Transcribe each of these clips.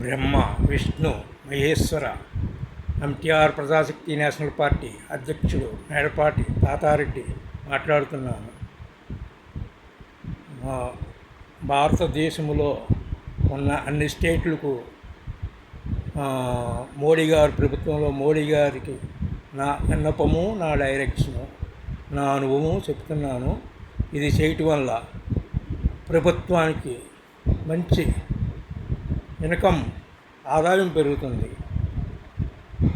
Brahma Vishnu Maheshwara NTR Prajashakti national party అధ్యక్షుడు మేడపాటి తాతారెడ్డి మాట్లాడుతున్నాను. మా భారతదేశంలో ఉన్న అన్ని స్టేట్లకు మోడీ గారి ప్రభుత్వంలో మోడీ గారికి నా విన్నపము నా డైరెక్షను నా అనుభవము చెప్తున్నాను. ఇది చేయటం వల్ల ప్రభుత్వానికి మంచి ఇన్కమ్ ఆదాయం పెరుగుతుంది.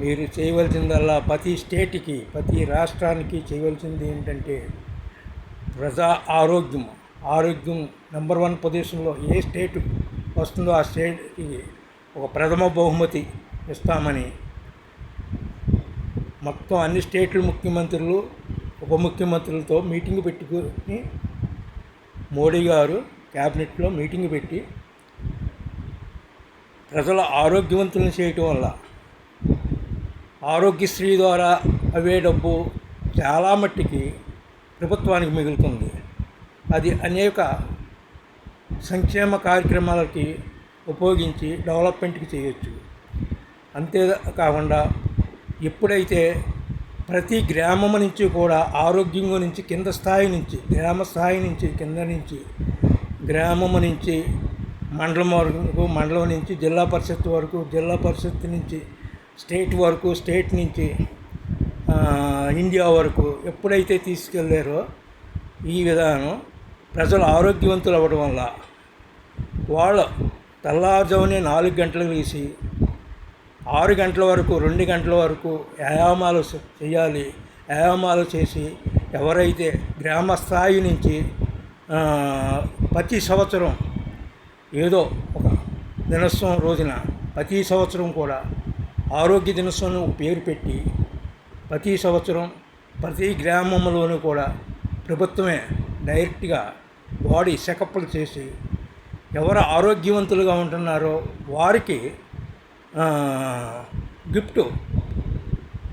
మీరు చేయవలసిందల్లా ప్రతి స్టేట్కి ప్రతి రాష్ట్రానికి చేయవలసింది ఏంటంటే ప్రజా ఆరోగ్యం. ఆరోగ్యం నెంబర్ వన్ పొజిషన్లో ఏ స్టేట్ వస్తుందో ఆ స్టేట్కి ఒక ప్రథమ బహుమతి ఇస్తామని మొత్తం అన్ని స్టేట్ల ముఖ్యమంత్రులు ఉప ముఖ్యమంత్రులతో మీటింగ్ పెట్టుకుని మోడీ గారు క్యాబినెట్లో మీటింగ్ పెట్టి ప్రజల ఆరోగ్యవంతులను చేయటం వల్ల ఆరోగ్యశ్రీ ద్వారా అవే డబ్బు చాలా మట్టికి ప్రభుత్వానికి మిగులుతుంది. అది అనేక సంక్షేమ కార్యక్రమాలకి ఉపయోగించి డెవలప్మెంట్కి చేయొచ్చు. అంతే కాకుండా ఎప్పుడైతే ప్రతి గ్రామం నుంచి కూడా ఆరోగ్యం నుంచి కింద స్థాయి నుంచి గ్రామ స్థాయి నుంచి కింద నుంచి గ్రామం నుంచి మండలం వరకు మండలం నుంచి జిల్లా పరిషత్ వరకు జిల్లా పరిషత్ నుంచి స్టేట్ వరకు స్టేట్ నుంచి ఇండియా వరకు ఎప్పుడైతే తీసుకెళ్ళారో ఈ విధానం ప్రజలు ఆరోగ్యవంతులు అవ్వడం వల్ల వాళ్ళు తెల్లారుజామునే నాలుగు గంటలకు తీసి ఆరు గంటల వరకు రెండు గంటల వరకు వ్యాయామాలు చేయాలి. వ్యాయామాలు చేసి ఎవరైతే గ్రామ స్థాయి నుంచి ప్రతి సంవత్సరం ఏదో ఒక దినోత్సవం రోజున ప్రతి సంవత్సరం కూడా ఆరోగ్య దినోత్సవం ఒక పేరు పెట్టి ప్రతి సంవత్సరం ప్రతి గ్రామంలోనూ కూడా ప్రభుత్వమే డైరెక్ట్గా బాడీ చెకప్లు చేసి ఎవరు ఆరోగ్యవంతులుగా ఉంటున్నారో వారికి గిఫ్ట్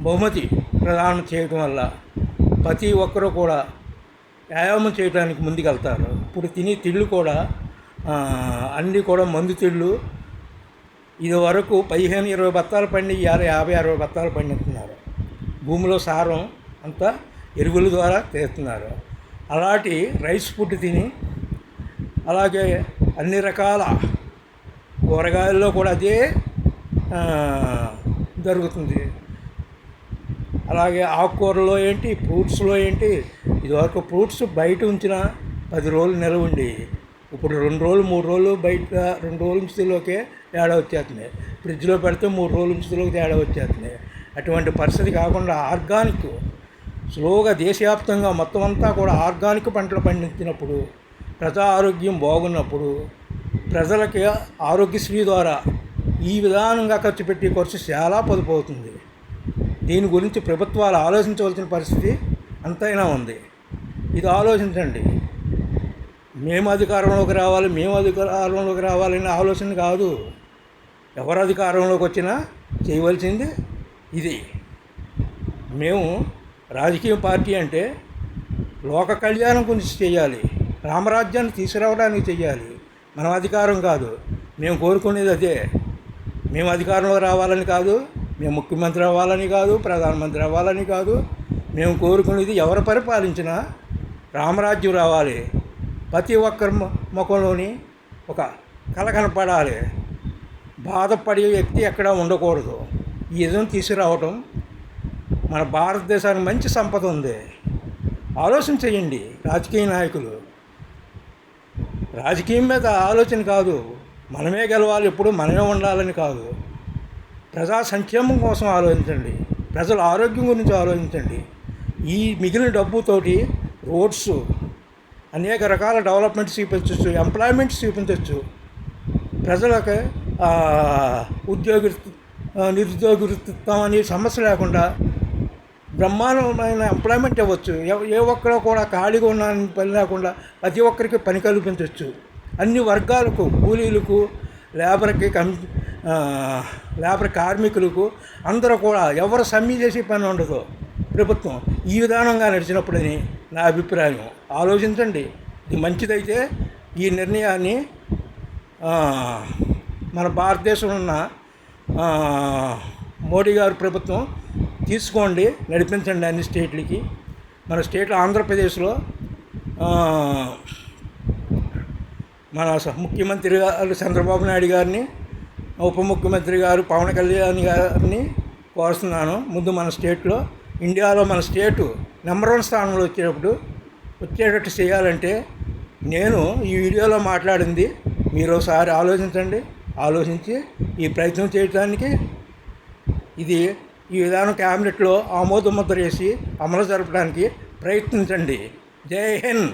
బహుమతి ప్రదానం చేయడం వల్ల ప్రతి ఒక్కరూ కూడా వ్యాయామం చేయడానికి ముందుకెళ్తారు. ఇప్పుడు తినే తిళ్ళు కూడా అన్నీ కూడా మందు తిళ్ళు. ఇది వరకు పదిహేను ఇరవై బత్తాలు పండి యాభై యాభై అరవై బత్తాలు పండిస్తున్నారు. భూమిలో సారం అంతా ఎరువుల ద్వారా తీస్తున్నారు. అలాంటి రైస్ ఫుడ్ తిని అలాగే అన్ని రకాల కూరగాయల్లో కూడా అదే జరుగుతుంది. అలాగే ఆకుకూరలో ఏంటి ఫ్రూట్స్లో ఏంటి ఇదివరకు ఫ్రూట్స్ బయట ఉంచిన పది రోజులు నిలవ ఇప్పుడు రెండు రోజులు మూడు రోజులు బయట రెండు రోజుల ఉంచిలోకే తేడా వచ్చేస్తుంది ఫ్రిడ్జ్లో పెడితే మూడు రోజుల ఉంచిలోకి తేడా వచ్చేస్తుంది అటువంటి పరిస్థితి కాకుండా ఆర్గానిక్ స్లోగా దేశవ్యాప్తంగా మొత్తం అంతా కూడా ఆర్గానిక్ పంటలు పండించినప్పుడు ప్రజా ఆరోగ్యం బాగున్నప్పుడు ప్రజలకి ఆరోగ్యశ్రీ ద్వారా ఈ విధానంగా ఖర్చు పెట్టి ఖర్చు చాలా పొదుపు అవుతుంది దీని గురించి ప్రభుత్వాలు ఆలోచించవలసిన పరిస్థితి అంతైనా ఉంది. ఇది ఆలోచించండి. మేము అధికారంలోకి రావాలి మేము అధికారంలోకి రావాలనే ఆలోచన కాదు. ఎవరు అధికారంలోకి వచ్చినా చేయవలసింది ఇది. మేము రాజకీయ పార్టీ అంటే లోక కళ్యాణం గురించి చేయాలి రామరాజ్యాన్ని తీసుకురావడానికి చేయాలి. మనం అధికారం కాదు మేము కోరుకునేది అదే. మేము అధికారంలో రావాలని కాదు మేము ముఖ్యమంత్రి అవ్వాలని కాదు ప్రధానమంత్రి అవ్వాలని కాదు. మేము కోరుకునేది ఎవరు పరిపాలించినా రామరాజ్యం రావాలి. ప్రతి ఒక్కరి ముఖంలోని ఒక కళ కనపడాలి. బాధపడే వ్యక్తి ఎక్కడ ఉండకూడదు. ఈ విధం తీసుకురావటం మన భారతదేశానికి మంచి సంపద ఉంది. ఆలోచన చేయండి రాజకీయ నాయకులు. రాజకీయం మీద ఆలోచన కాదు మనమే గెలవాలి ఎప్పుడు మనమే ఉండాలని కాదు. ప్రజా సంక్షేమం కోసం ఆలోచించండి ప్రజల ఆరోగ్యం గురించి ఆలోచించండి. ఈ మిగిలిన డబ్బుతోటి రోడ్స్ అనేక రకాల డెవలప్మెంట్స్ చూపించవచ్చు ఎంప్లాయ్మెంట్స్ చూపించవచ్చు ప్రజలకు ఉద్యోగి నిరుద్యోగ వృత్తిత్వం అనే సమస్య లేకుండా బ్రహ్మాండమైన ఎంప్లాయ్మెంట్ ఇవ్వచ్చు. ఏ ఒక్కరో కూడా ఖాళీగా ఉన్న పని లేకుండా ప్రతి ఒక్కరికి పని కల్పించవచ్చు అన్ని వర్గాలకు కూలీలకు లేబర్కి కం లేబర్ కార్మికులకు అందరూ కూడా ఎవరు సమ్మె చేసే పని ఉండదు. ప్రభుత్వం ఈ విధానంగా నడిచినప్పుడని నా అభిప్రాయం. ఆలోచించండి. ఇది మంచిదైతే ఈ నిర్ణయాన్ని మన భారతదేశంలో ఉన్న మోడీ గారు ప్రభుత్వం తీసుకోండి నడిపించండి అన్ని స్టేట్లకి. మన స్టేట్ ఆంధ్రప్రదేశ్లో మన ముఖ్యమంత్రి గారు చంద్రబాబు నాయుడు గారిని ఉప ముఖ్యమంత్రి గారు పవన్ కళ్యాణ్ గారిని కోరుతున్నాను. ముందు మన స్టేట్లో ఇండియాలో మన స్టేటు నెంబర్ వన్ స్థానంలో వచ్చేటప్పుడు వచ్చేటట్టు చేయాలంటే నేను ఈ వీడియోలో మాట్లాడింది మీరు ఒకసారి ఆలోచించండి. ఆలోచించి ఈ ప్రయత్నం చేయడానికి ఇది ఈ విధానం క్యాబినెట్లో ఆమోదముద్ర వేసి అమలు జరపడానికి ప్రయత్నించండి. జై హింద్.